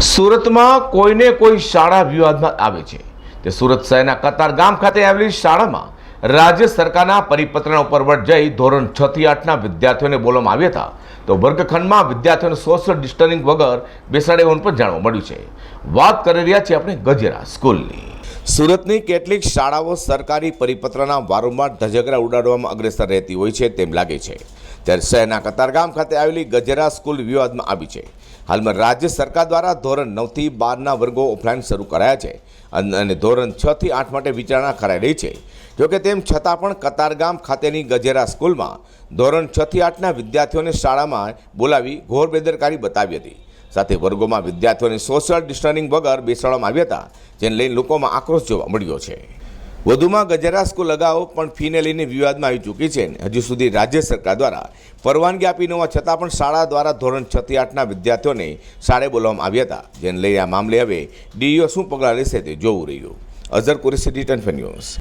સુરતમાં કોઈને કોઈ શાળા વિવાદમાં આવે છે. તે સુરત શહેરના કતાર ગામ ખાતે આવેલી શાળામાં રાજ્ય સરકારના પરિપત્રના ઉપર વટ જઈ ધોરણ છ થી આઠના વિદ્યાર્થીઓને બોલવામાં આવ્યા હતા. તો વર્ગખંડમાં વિદ્યાર્થીઓને સોશિયલ ડિસ્ટન્સિંગ વગર બેસાડે હોવાનું પણ જાણવા મળ્યું છે. વાત કરી રહ્યા છીએ આપણે ગજેરા સ્કૂલની. સુરતની કેટલીક શાળાઓ સરકારી પરિપત્રના વારંવાર ધજગરા ઉડાડવામાં અગ્રેસર રહેતી હોય છે તેમ લાગે છે. ત્યારે શહેરના કતારગામ ખાતે આવેલી ગજેરા સ્કૂલ વિવાદમાં આવી છે. હાલમાં રાજ્ય સરકાર દ્વારા ધોરણ નવથી બારના વર્ગો ઓફલાઈન શરૂ કરાયા છે અને ધોરણ છ થી આઠ માટે વિચારણા કરાઈ રહી છે. જોકે તેમ છતાં પણ કતારગામ ખાતેની ગજેરા સ્કૂલમાં ધોરણ છ થી આઠના વિદ્યાર્થીઓને શાળામાં બોલાવી ઘોર બેદરકારી બતાવી હતી. સાથે વર્ગોમાં વિદ્યાર્થીઓને સોશિયલ ડિસ્ટન્સિંગ વગર બેસાડવામાં આવ્યા હતા, જેને લઈને લોકોમાં આક્રોશ જોવા મળ્યો છે. વધુમાં ગજરા સ્કૂલ અગાઉ પણ ફીને લઈને વિવાદમાં આવી ચૂકી છે હજુ સુધી રાજ્ય સરકાર દ્વારા પરવાનગી આપી ન હોવા છતાં પણ શાળા દ્વારા ધોરણ છ થી આઠના વિદ્યાર્થીઓને શાળે બોલાવવામાં આવ્યા હતા. જેને લઈ આ મામલે હવે ડીઈઓ શું પગલાં લેશે તે જોવું રહ્યું. Azhar Qureshi return news.